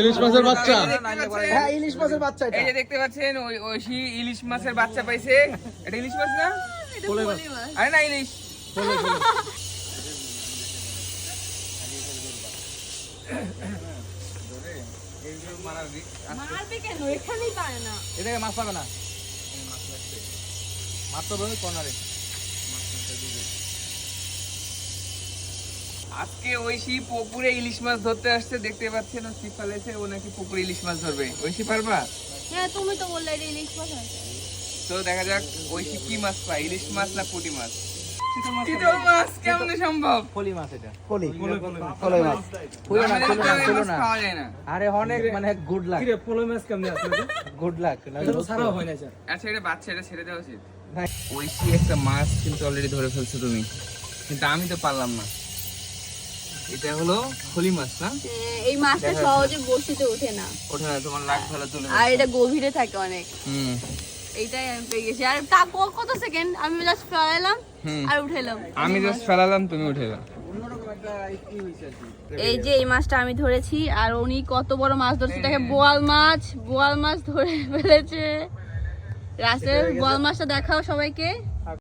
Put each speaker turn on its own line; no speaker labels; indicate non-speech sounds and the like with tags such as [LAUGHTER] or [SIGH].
ইলিশ মাছের বাচ্চা।
হ্যাঁ ইলিশ মাছের বাচ্চা
এই যে দেখতে পাচ্ছেন ওই ঐশী ইলিশ মাছের বাচ্চা পাইছে। এটা ইলিশ মাছ না? আরে না ইলিশ।
মারবে কেন? এখানেই পারে না।
এটাকে মাছ পাবে না। মাছ তো কর্নারে। আজকে ঐশী পুকুরে ইলিশ মাছ ধরতে আসছে দেখতে পাচ্ছেন ও ছিপ ফেলেছে ও নাকি পুকুরে ইলিশ মাছ ধরবে। ঐশী পারবা?
হ্যাঁ তুমি তো বললে ইলিশ মাছ আছে।
তো দেখা যাক ঐশী কি মাছ পায় ইলিশ মাছ না পুঁটি মাছ? চিতল মাছ কেমনে সম্ভব?
ফলি ফলি। মাছ। ফুলো না ফুলো না
আমাদের তো এই
ফুলো
মাছ
না।
না।
আরে অনেক মানে গুড লাক
পোলো মাছ কেমনে আসলে
গুড লাক
ছাড়াও হয় না স্যার
আচ্ছা এটা বাচ্চা এটা ছেড়ে দেওয়া উচিত। ঐশী একটা মাছ কিন্তু অলরেডি ধরে ফেলছো তুমি। কিন্তু আমি তো পারলাম না। এটা হলো ফলি মাছ না?
হ্যাঁ, এই মাছটা সহজে বসিতে ওঠে না।
ওঠে না তোমার লাগ ফেলা তুলে
আর এটা গভীরে থাকে অনেক।
হুম।
এইটাই আমি পেয়ে গেছি। আর তা কত সেকেন্ড আমি জাস্ট ফেলাইলাম
হুম।
আর উঠেলাম
আমি জাস্ট ফেলালাম তুমি উঠে
এই যে এই মাছটা আমি ধরেছি আর উনি কত বড় মাছ ধরছে এটাকে বোয়াল মাছ বোয়াল মাছ ধরে [LAUGHS] ফেলেছে। রাসেল বোয়াল মাছটা দেখাও সবাইকে।